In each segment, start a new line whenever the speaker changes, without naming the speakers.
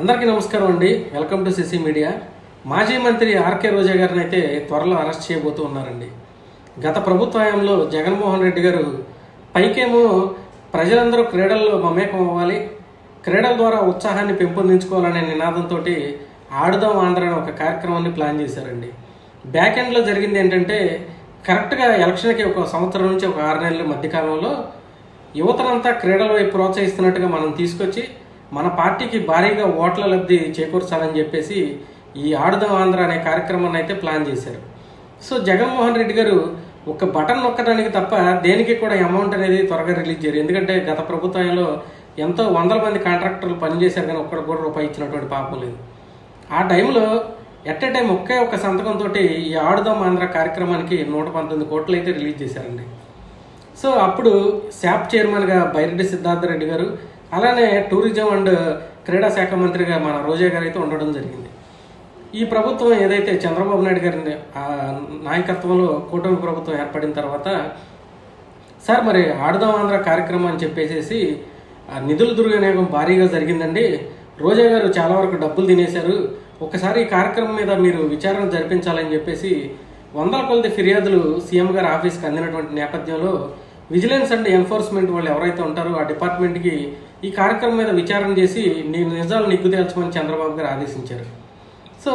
అందరికీ నమస్కారం అండి. వెల్కమ్ టు సిసి మీడియా మాజీ మంత్రి ఆర్కే రోజా గారిని అయితే త్వరలో అరెస్ట్ చేయబోతూ ఉన్నారండి గత ప్రభుత్వ హయాంలో జగన్మోహన్ రెడ్డి గారు పైకేమో ప్రజలందరూ క్రీడల్లో మమేకం అవ్వాలి క్రీడల ద్వారా ఉత్సాహాన్ని పెంపొందించుకోవాలనే నినాదంతో ఆడుదాం ఆంధ్ర అనే ఒక కార్యక్రమాన్ని ప్లాన్ చేశారండి. బ్యాక్ ఎండ్లో జరిగింది ఏంటంటే కరెక్ట్గా ఎలక్షన్కి ఒక సంవత్సరం నుంచి ఒక ఆరు నెలల మధ్యకాలంలో యువతనంతా క్రీడల వైపు ప్రోత్సహిస్తున్నట్టుగా మనం తీసుకొచ్చి మన పార్టీకి భారీగా ఓట్ల లబ్ధి చేకూర్చాలని చెప్పేసి ఈ ఆడుదాం ఆంధ్ర అనే కార్యక్రమాన్ని అయితే ప్లాన్ చేశారు. సో జగన్మోహన్ రెడ్డి గారు ఒక బటన్ నొక్కడానికి తప్ప దేనికి కూడా అమౌంట్ అనేది త్వరగా రిలీజ్ చేయరు. ఎందుకంటే గత ప్రభుత్వంలో ఎంతో వందల మంది కాంట్రాక్టర్లు పనిచేశారు కానీ ఒక్కడ కూడా రూపాయి ఇచ్చినటువంటి పాపం లేదు. ఆ టైంలో ఎట్ ఎ టైం ఒకే ఒక సంతకంతో ఈ ఆడుదాం ఆంధ్ర కార్యక్రమానికి నూట పంతొమ్మిది కోట్లు అయితే రిలీజ్ చేశారండి. సో అప్పుడు శాప్ చైర్మన్గా బైరెడ్డి సిద్ధార్థ రెడ్డి గారు అలానే టూరిజం అండ్ క్రీడా శాఖ మంత్రిగా మన రోజా గారు అయితే ఉండడం జరిగింది. ఈ ప్రభుత్వం ఏదైతే చంద్రబాబు నాయుడు గారి ఆ, నాయకత్వంలో కూటమి ప్రభుత్వం ఏర్పడిన తర్వాత సార్ మరి ఆడదాం ఆంధ్ర కార్యక్రమం అని చెప్పేసి నిధుల దుర్వినియోగం భారీగా జరిగిందండి. రోజా గారు చాలా వరకు డబ్బులు తినేశారు. ఒకసారి ఈ కార్యక్రమం మీద మీరు విచారణ జరిపించాలని చెప్పేసి వందల కొలది ఫిర్యాదులు సీఎం గారి ఆఫీస్కి అందినటువంటి నేపథ్యంలో విజిలెన్స్ అండ్ ఎన్ఫోర్స్మెంట్ వాళ్ళు ఎవరైతే ఉంటారో ఆ డిపార్ట్మెంట్కి ఈ కార్యక్రమం మీద విచారణ చేసి నేను నిజాలు నిగ్గు తేల్చమని చంద్రబాబు గారు ఆదేశించారు. సో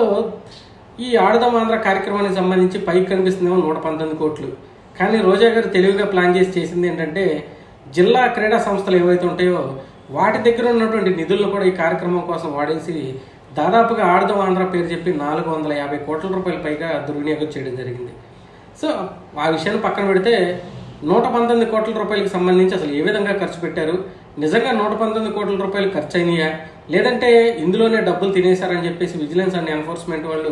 ఈ ఆడదాం ఆంధ్ర కార్యక్రమానికి సంబంధించి పైకి కనిపిస్తుందేమో నూట పంతొమ్మిది కోట్లు. కానీ రోజా గారు తెలివిగా ప్లాన్ చేసి చేసింది ఏంటంటే జిల్లా క్రీడా సంస్థలు ఏవైతే ఉంటాయో వాటి దగ్గర ఉన్నటువంటి నిధులను కూడా ఈ కార్యక్రమం కోసం వాడేసి దాదాపుగా ఆడదాం ఆంధ్ర పేరు చెప్పి నాలుగు వందల యాభై కోట్ల రూపాయల పైగా దుర్వినియోగం చేయడం జరిగింది. సో ఆ విషయాన్ని పక్కన పెడితే నూట పంతొమ్మిది కోట్ల రూపాయలకు సంబంధించి అసలు ఏ విధంగా ఖర్చు పెట్టారు? నిజంగా నూట పంతొమ్మిది కోట్ల రూపాయలు ఖర్చు అయినాయా లేదంటే ఇందులోనే డబ్బులు తినేశారని చెప్పేసి విజిలెన్స్ అండ్ ఎన్ఫోర్స్మెంట్ వాళ్ళు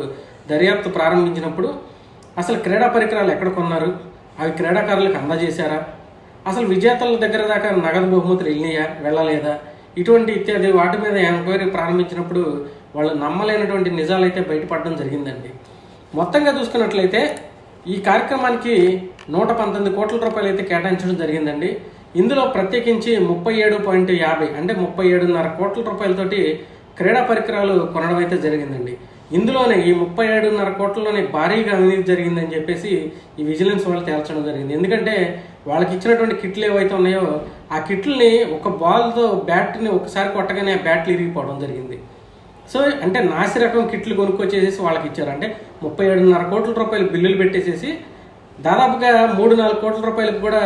దర్యాప్తు ప్రారంభించినప్పుడు అసలు క్రీడా పరికరాలు ఎక్కడ కొన్నారు? అవి క్రీడాకారులకు అందజేశారా? అసలు విజేతల దగ్గర దాకా నగదు బహుమతులు వెళ్ళినాయా? వెళ్ళలేదా? ఇటువంటి ఇత్యాది వాటి మీద ఎంక్వైరీ ప్రారంభించినప్పుడు వాళ్ళు నమ్మలేనటువంటి నిజాలైతే బయటపడడం జరిగిందండి. మొత్తంగా చూసుకున్నట్లయితే ఈ కార్యక్రమానికి నూట పంతొమ్మిది కోట్ల రూపాయలు అయితే కేటాయించడం జరిగిందండి. ఇందులో ప్రత్యేకించి ముప్పై ఏడు పాయింట్ యాభై అంటే ముప్పై ఏడున్నర కోట్ల రూపాయలతోటి క్రీడా పరికరాలు కొనడం అయితే జరిగిందండి. ఇందులోనే ఈ ముప్పై ఏడున్నర కోట్లలోనే భారీగా అవినీతి జరిగిందని చెప్పేసి ఈ విజిలెన్స్ వాళ్ళు తేల్చడం జరిగింది. ఎందుకంటే వాళ్ళకి ఇచ్చినటువంటి కిట్లు ఏవైతే ఉన్నాయో ఆ కిట్లని ఒక బాల్తో బ్యాట్ని ఒకసారి కొట్టగానే ఆ బ్యాట్లు ఇరిగిపోవడం జరిగింది. సో అంటే నాసి రకం కిట్లు కొనుక్కొచ్చేసేసి వాళ్ళకి ఇచ్చారు. అంటే ముప్పై ఏడున్నర కోట్ల రూపాయలు బిల్లులు పెట్టేసేసి దాదాపుగా మూడు నాలుగు కోట్ల రూపాయలకు కూడా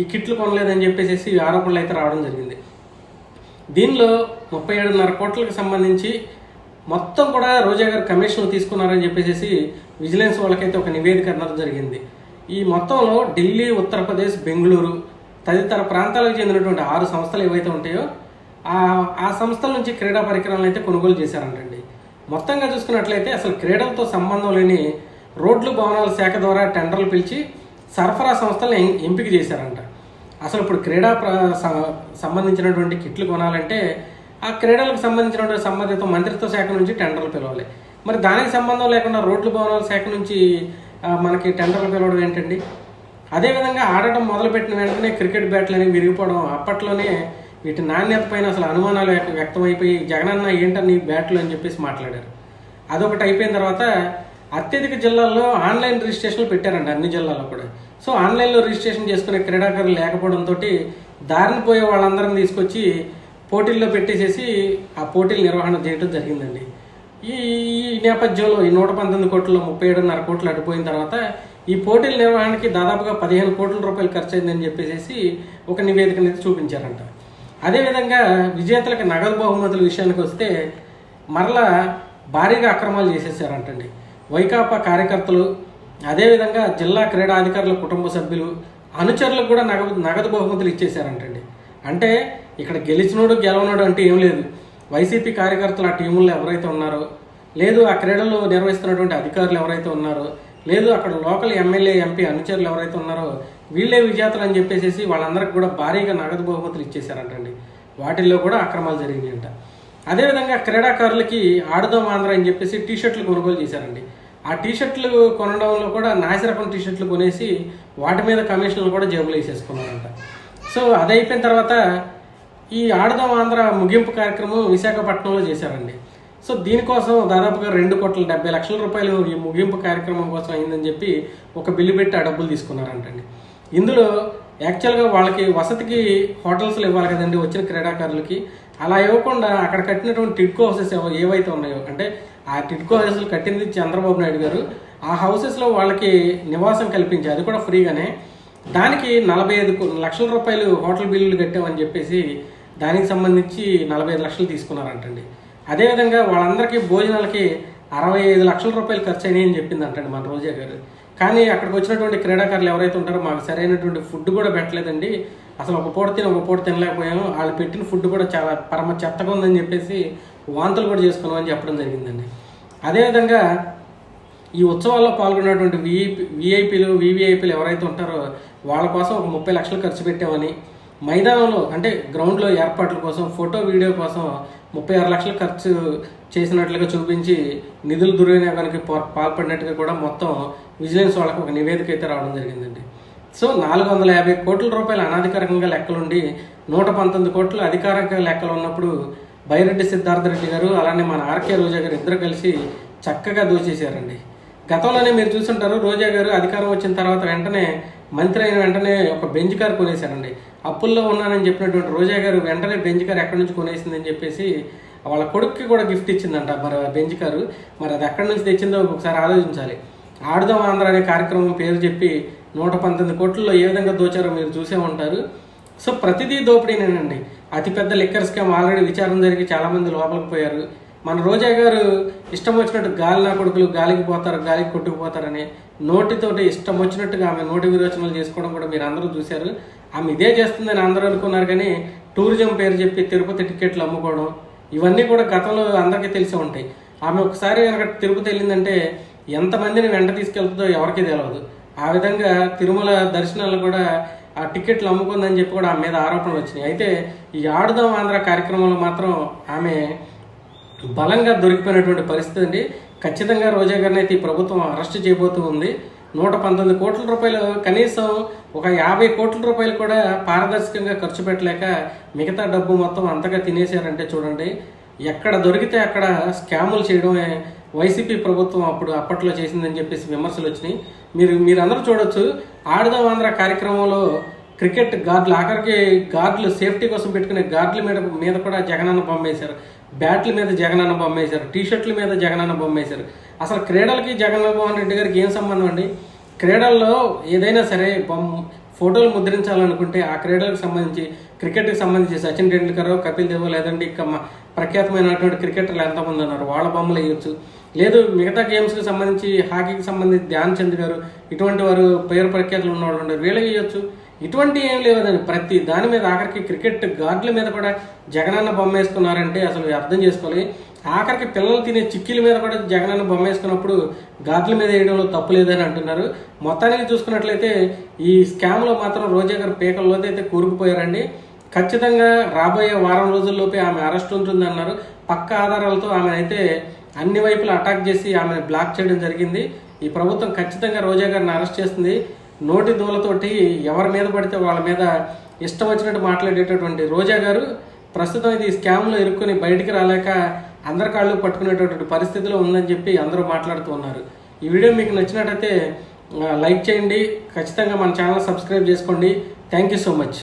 ఈ కిట్లు కొనలేదని చెప్పేసి ఆరోపణలు అయితే రావడం జరిగింది. దీనిలో ముప్పై ఏడున్నర కోట్లకు సంబంధించి మొత్తం కూడా రోజా గారు కమిషన్ తీసుకున్నారని చెప్పేసి విజిలెన్స్ వాళ్ళకైతే ఒక నివేదిక అన్నది జరిగింది. ఈ మొత్తంలో ఢిల్లీ ఉత్తరప్రదేశ్ బెంగళూరు తదితర ప్రాంతాలకు చెందినటువంటి ఆరు సంస్థలు ఏవైతే ఉంటాయో ఆ ఆ సంస్థల నుంచి క్రీడా పరికరాలను అయితే కొనుగోలు చేశారంటండి. మొత్తంగా చూసుకున్నట్లయితే అసలు క్రీడలతో సంబంధం లేని రోడ్లు భవనాల శాఖ ద్వారా టెండర్లు పిలిచి సరఫరా సంస్థలను ఎంపిక చేశారంట. అసలు ఇప్పుడు క్రీడా ప్ర- స- సంబంధించినటువంటి కిట్లు కొనాలంటే ఆ క్రీడలకు సంబంధించినటువంటి సంబంధిత మంత్రిత్వ శాఖ నుంచి టెండర్లు పిలవాలి. మరి దానికి సంబంధం లేకుండా రోడ్లు భవనాల శాఖ నుంచి మనకి టెండర్లు పిలవడం ఏంటండి? అదేవిధంగా ఆడటం మొదలుపెట్టిన వెంటనే క్రికెట్ బ్యాట్లు అనేవి విరిగిపోవడం అప్పట్లోనే వీటి నాణ్యత పైన అసలు అనుమానాలు వ్యక్తమైపోయి జగనన్న ఏంటని బ్యాట్లు? అని చెప్పేసి మాట్లాడారు. అదొకటి అయిపోయిన తర్వాత అత్యధిక జిల్లాల్లో ఆన్లైన్ రిజిస్ట్రేషన్లు పెట్టారండి అన్ని జిల్లాల్లో కూడా. సో ఆన్లైన్లో రిజిస్ట్రేషన్ చేసుకునే క్రీడాకారులు లేకపోవడంతో దారిని పోయే వాళ్ళందరిని తీసుకొచ్చి పోటీల్లో పెట్టేసేసి ఆ పోటీల నిర్వహణ చేయడం జరిగిందండి. ఈ ఈ నేపథ్యంలో ఈ నూట పంతొమ్మిది కోట్లలో ముప్పై ఏడున్నర కోట్లు అడిపోయిన తర్వాత ఈ పోటీల నిర్వహణకి దాదాపుగా పదిహేను కోట్ల రూపాయలు ఖర్చు అయిందని చెప్పేసి ఒక నివేదిక అనేది చూపించారంట. అదేవిధంగా విజేతలకు నగదు బహుమతుల విషయానికి వస్తే మరలా భారీగా అక్రమాలు చేసేసారంటండి. వైకాపా కార్యకర్తలు అదేవిధంగా జిల్లా క్రీడాధికారుల కుటుంబ సభ్యులు అనుచరులకు కూడా నగదు నగదు బహుమతులు ఇచ్చేశారంటండి. అంటే ఇక్కడ గెలిచినోడు గెలవనోడు అంటే ఏం లేదు. వైసీపీ కార్యకర్తలు ఆ టీముల్లో ఎవరైతే ఉన్నారో లేదు ఆ క్రీడలు నిర్వహిస్తున్నటువంటి అధికారులు ఎవరైతే ఉన్నారో లేదు అక్కడ లోకల్ ఎమ్మెల్యే ఎంపీ అనుచరులు ఎవరైతే ఉన్నారో వీళ్ళే విజేతలు అని చెప్పేసి వాళ్ళందరికి కూడా భారీగా నగదు బహుమతులు ఇచ్చేశారంటండి. వాటిల్లో కూడా అక్రమాలు జరిగినాయంట. అదేవిధంగా క్రీడాకారులకి ఆడదాం ఆంధ్ర అని చెప్పేసి టీ షర్ట్లు కొనుగోలు చేశారండి. ఆ టీ షర్ట్లు కొనడంలో కూడా నాసిరకం టీ షర్ట్లు కొనేసి వాటి మీద కమిషన్లు కూడా జేబులు వేసేసుకున్నారంట. సో అది అయిపోయిన తర్వాత ఈ ఆడదాం ఆంధ్ర ముగింపు కార్యక్రమం విశాఖపట్నంలో చేశారండి. సో దీనికోసం దాదాపుగా రెండు కోట్ల డెబ్బై లక్షల రూపాయలు ఈ ముగింపు కార్యక్రమం కోసం అయిందని చెప్పి ఒక బిల్లు పెట్టి ఆ డబ్బులు తీసుకున్నారంటండి. ఇందులో యాక్చువల్గా వాళ్ళకి వసతికి హోటల్స్లో ఇవ్వాలి కదండి వచ్చిన క్రీడాకారులకి. అలా ఇవ్వకుండా అక్కడ కట్టినటువంటి టిడ్కో హౌసెస్ ఏవైతే ఉన్నాయో అంటే ఆ టిట్కో హౌసెస్ కట్టింది చంద్రబాబు నాయుడు గారు. ఆ హౌసెస్లో వాళ్ళకి నివాసం కల్పించారు. అది కూడా ఫ్రీగానే. దానికి నలభై ఐదు లక్షల రూపాయలు హోటల్ బిల్లులు కట్టామని చెప్పేసి దానికి సంబంధించి నలభై ఐదు లక్షలు తీసుకున్నారంటండి. అదేవిధంగా వాళ్ళందరికీ భోజనాలకి అరవై ఐదు లక్షల రూపాయలు ఖర్చు అయినాయని అని చెప్పింది అంటండి మన రోజా గారు. కానీ అక్కడికి వచ్చినటువంటి క్రీడాకారులు ఎవరైతే ఉంటారో మాకు సరైనటువంటి ఫుడ్ కూడా పెట్టలేదండి. అసలు ఒక పూట తిని ఒక పూట తినలేకపోయాము. వాళ్ళు పెట్టిన ఫుడ్ కూడా చాలా పరమ చెత్తగా ఉందని చెప్పేసి వాంతులు కూడా చేసుకున్నామని చెప్పడం జరిగిందండి. అదేవిధంగా ఈ ఉత్సవాల్లో పాల్గొన్నటువంటి విఐపి విఐపీలు వివిఐపీలు ఎవరైతే ఉంటారో వాళ్ళ కోసం ఒక ముప్పై లక్షలు ఖర్చు పెట్టామని మైదానంలో అంటే గ్రౌండ్లో ఏర్పాట్ల కోసం ఫోటో వీడియో కోసం ముప్పై ఆరు లక్షలు ఖర్చు చేసినట్లుగా చూపించి నిధులు దుర్వినియోగానికి పాల్పడినట్టుగా కూడా మొత్తం విజిలెన్స్ వాళ్ళకి ఒక నివేదిక అయితే రావడం జరిగిందండి. సో నాలుగు వందల యాభై కోట్ల రూపాయలు అనాధికారికంగా లెక్కలుండి నూట పంతొమ్మిది కోట్లు అధికారిక లెక్కలు ఉన్నప్పుడు బైరెడ్డి సిద్ధార్థ రెడ్డి గారు అలానే మన ఆర్కే రోజా గారు ఇద్దరు కలిసి చక్కగా దోచేశారండి గతంలోనే మీరు చూసుంటారు రోజా గారు అధికారం వచ్చిన తర్వాత వెంటనే మంత్రి అయిన వెంటనే ఒక బెంచ్ కార్ కొనేశారండి. అప్పుల్లో ఉన్నానని చెప్పినటువంటి రోజా గారు వెంటనే బెంచ్ కార్ ఎక్కడి నుంచి కొనేసిందని చెప్పేసి వాళ్ళ కొడుక్కి కూడా గిఫ్ట్ ఇచ్చిందంట మరి బెంచ్ కారు. మరి అది ఎక్కడి నుంచి తెచ్చిందో ఒకసారి ఆలోచించాలి. ఆడుదాం ఆంధ్ర అనే కార్యక్రమం పేరు చెప్పి నూట పంతొమ్మిది కోట్లలో ఏ విధంగా దోచారో మీరు చూసే ఉంటారు. సో ప్రతిదీ దోపిడీనేనండి. అతిపెద్ద లిక్కర్ స్కామ్ ఆల్రెడీ విచారణ జరిగి చాలామంది లోపలికి పోయారు. మన రోజా గారు ఇష్టం వచ్చినట్టు గాలి నా కొడుకులు గాలికి పోతారు గాలికి కొట్టుకుపోతారని నోటితోటి ఇష్టం వచ్చినట్టుగా ఆమె నోటి విరోచనలు చేసుకోవడం కూడా మీరు అందరూ చూశారు. ఆమె ఇదే చేస్తుందని అందరూ అనుకున్నారు కానీ టూరిజం పేరు చెప్పి తిరుపతి టికెట్లు అమ్ముకోవడం ఇవన్నీ కూడా గతంలో అందరికీ తెలిసి ఉంటాయి. ఆమె ఒకసారి కనుక తిరుపతి వెళ్ళిందంటే ఎంతమందిని వెంట తీసుకెళ్తుందో ఎవరికీ తెలియదు ఆ విధంగా తిరుమల దర్శనాలు కూడా ఆ టికెట్లు అమ్ముకుందని చెప్పి కూడా ఆమె మీద ఆరోపణలు వచ్చినాయి. అయితే ఈ ఆడుదాం ఆంధ్ర కార్యక్రమంలో మాత్రం ఆమె బలంగా దొరికిపోయినటువంటి పరిస్థితి అండి. ఖచ్చితంగా రోజా గారిని అయితే ఈ ప్రభుత్వం అరెస్ట్ చేయబోతూ ఉంది. నూట పంతొమ్మిది కోట్ల రూపాయలు కనీసం ఒక యాభై కోట్ల రూపాయలు కూడా పారదర్శకంగా ఖర్చు పెట్టలేక మిగతా డబ్బు మొత్తం అంతగా తినేశారంటే చూడండి. ఎక్కడ దొరికితే అక్కడ స్కాములు చేయడమే వైసీపీ ప్రభుత్వం అప్పుడు అప్పట్లో చేసిందని చెప్పేసి విమర్శలు వచ్చినాయి. మీరు మీరందరూ చూడొచ్చు ఆడదాం ఆంధ్ర కార్యక్రమంలో క్రికెట్ గార్డులు ఆఖరికి గార్డులు సేఫ్టీ కోసం పెట్టుకునే గార్డుల మీద మీద కూడా జగనన్న బొమ్మేశారు. బ్యాట్ల మీద జగనన్న బొమ్మేశారు. టీ షర్ట్ల మీద జగనన్న బొమ్మేశారు. అసలు క్రీడలకి జగన్మోహన్ రెడ్డి గారికి ఏం సంబంధం అండి? క్రీడల్లో ఏదైనా సరే బొమ్మ ఫోటోలు ముద్రించాలనుకుంటే ఆ క్రీడలకు సంబంధించి క్రికెట్కి సంబంధించి సచిన్ టెండూల్కర్ కపిల్ దేవ్ లేదంటే ఇక ప్రఖ్యాతమైనటువంటి క్రికెటర్లు ఎంతమంది ఉన్నారు? వాళ్ళ బొమ్మలు వేయొచ్చు. లేదు మిగతా గేమ్స్కి సంబంధించి హాకీకి సంబంధించి ధ్యాన్ చంద్ గారు ఇటువంటి వారు పేరు ప్రఖ్యాతులు ఉన్నవాళ్ళు ఉన్నారు. వీళ్ళకి వేయొచ్చు. ఇటువంటి ఏం లేవదండి. ప్రతి దాని మీద ఆఖరికి క్రికెట్ గార్డుల మీద కూడా జగనన్న బొమ్మ వేసుకున్నారంటే అసలు అర్థం చేసుకోవాలి. ఆఖరికి పిల్లలు తినే చిక్కీల మీద కూడా జగనన్న బొమ్మ వేసుకున్నప్పుడు గార్డుల మీద వేయడంలో తప్పు లేదని అంటున్నారు. మొత్తానికి చూసుకున్నట్లయితే ఈ స్కామ్లో మాత్రం రోజా గారు పీకల్లోతే అయితే కూరుకుపోయారండి. ఖచ్చితంగా రాబోయే వారం రోజుల్లోపే ఆమె అరెస్ట్ ఉంటుందన్నారు. పక్క ఆధారాలతో ఆమె అయితే అన్ని వైపులా అటాక్ చేసి ఆమెను బ్లాక్ చేయడం జరిగింది. ఈ ప్రభుత్వం ఖచ్చితంగా రోజా గారిని అరెస్ట్ చేస్తుంది. నోటి దూలతోటి ఎవరి మీద పడితే వాళ్ళ మీద ఇష్టం వచ్చినట్టు మాట్లాడేటటువంటి రోజా గారు ప్రస్తుతం ఇది స్కామ్లో ఇరుక్కుని బయటికి రాలేక అందరి కాళ్ళు పట్టుకునేటటువంటి పరిస్థితిలో ఉందని చెప్పి అందరూ మాట్లాడుతూ ఉన్నారు. ఈ వీడియో మీకు నచ్చినట్టయితే లైక్ చేయండి. ఖచ్చితంగా మన ఛానల్ సబ్స్క్రైబ్ చేసుకోండి. Thank you so much.